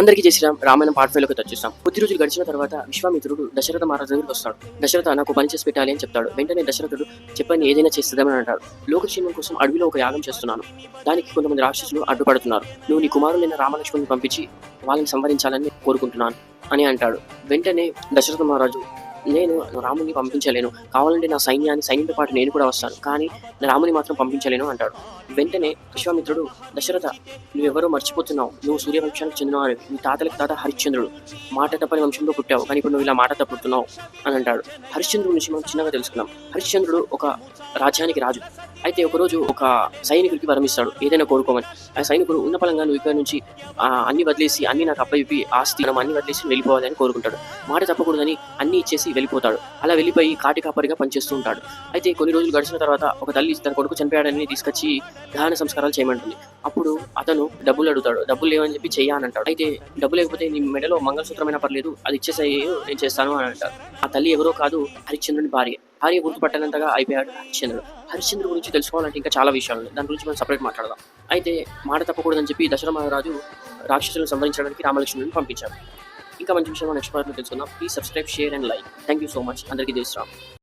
అందరికీ చేసిన రామాయణం పార్ట్ ఫైవ్లోకి వచ్చేస్తాం కొద్ది రోజులు గడిచిన తర్వాత విశ్వామిత్రుడు దశరథ మహారాజు దగ్గరికి వస్తాడు. దశరథ నాకు పని చేసి పెట్టాలి అని చెప్తాడు. వెంటనే దశరథుడు చెప్పని ఏదైనా చేస్తుందని అంటాడు. లోకక్షేమం కోసం అడవిలో ఒక యాగం చేస్తున్నాను. దానికి కొంతమంది రాక్షసులు అడ్డుపడుతున్నారు. నువ్వు నీ కుమారులైన రామలక్ష్మణ్ని పంపించి వాళ్ళని సంహరించాలని కోరుకుంటున్నాను అని అంటాడు. వెంటనే దశరథ మహారాజు నేను రాముని పంపించలేను. కావాలంటే నా సైన్యాన్ని సైన్యంతో పాటు నేను కూడా వస్తాను. కానీ నా రాముని మాత్రం పంపించలేను అంటాడు. వెంటనే విశ్వామిత్రుడు దశరథ నువ్వెవరో మర్చిపోతున్నావు. నువ్వు సూర్యవంశానికి చెందినవాడు నీ తాతలకు తాత హరిశ్చంద్రుడు. మాట తప్పని వంశంలో పుట్టావు. కానీ ఇప్పుడు నువ్వు ఇలా మాట తప్పుతున్నావు అని అంటాడు. హరిశ్చంద్రుడి నుంచి మనం చిన్నగా తెలుసుకున్నాం. హరిశ్చంద్రుడు ఒక రాజ్యానికి రాజు. అయితే ఒకరోజు ఒక సైనికుడికి వరమిస్తాడు. ఏదైనా కోరుకోమని. ఆ సైనికుడు ఉన్న పలంగా నువ్వు ఇక్కడ నుంచి అన్ని వదిలేసి అన్ని నాకు అప్పయిపి ఆస్తి మనం అన్ని వదిలేసి వెళ్ళిపోవాలని కోరుకుంటాడు. మాట తప్పకూడదని అన్ని ఇచ్చేసి వెళ్ళిపోతాడు. అలా వెళ్ళిపోయి కాటి కాపరిగా పనిచేస్తూ ఉంటాడు. అయితే కొన్ని రోజులు గడిచిన తర్వాత ఒక తల్లి తన కొడుకు చనిపోయాడని తీసుకొచ్చి దహన సంస్కారాలు చేయమంటుంది. అప్పుడు అతను డబ్బులు అడుగుతాడు. డబ్బులు లేవని చెప్పి చెయ్య అని అంటాడు. అయితే డబ్బు లేకపోతే నీ మెడలో మంగళసూత్రమైనా పర్లేదు. అది ఇచ్చేసాయి నేను చేస్తాను అని అంటారు ఆ తల్లి ఎవరో కాదు హరిశ్చంద్రుని భార్య. భార్య గుర్తుపట్టనంతగా అయిపోయాడు హరిశ్చంద్రుడు. హరిశ్చంద్రుడు గురించి తెలుసుకోవాలంటే ఇంకా చాలా విషయాలు ఉన్నాయి. దాని గురించి మనం సపరేట్ మాట్లాడదాం. అయితే మాట తప్పకూడదని చెప్పి దశరథ మహారాజు రాక్షసులను సంహరించడానికి రామలక్ష్మణుని పంపించాడు ఇంకా మంచి విషయం నెక్స్ట్ పార్ట్లో తెలుసుకుందాం. Please subscribe share and like thank you so much అందరికీ తెలుసు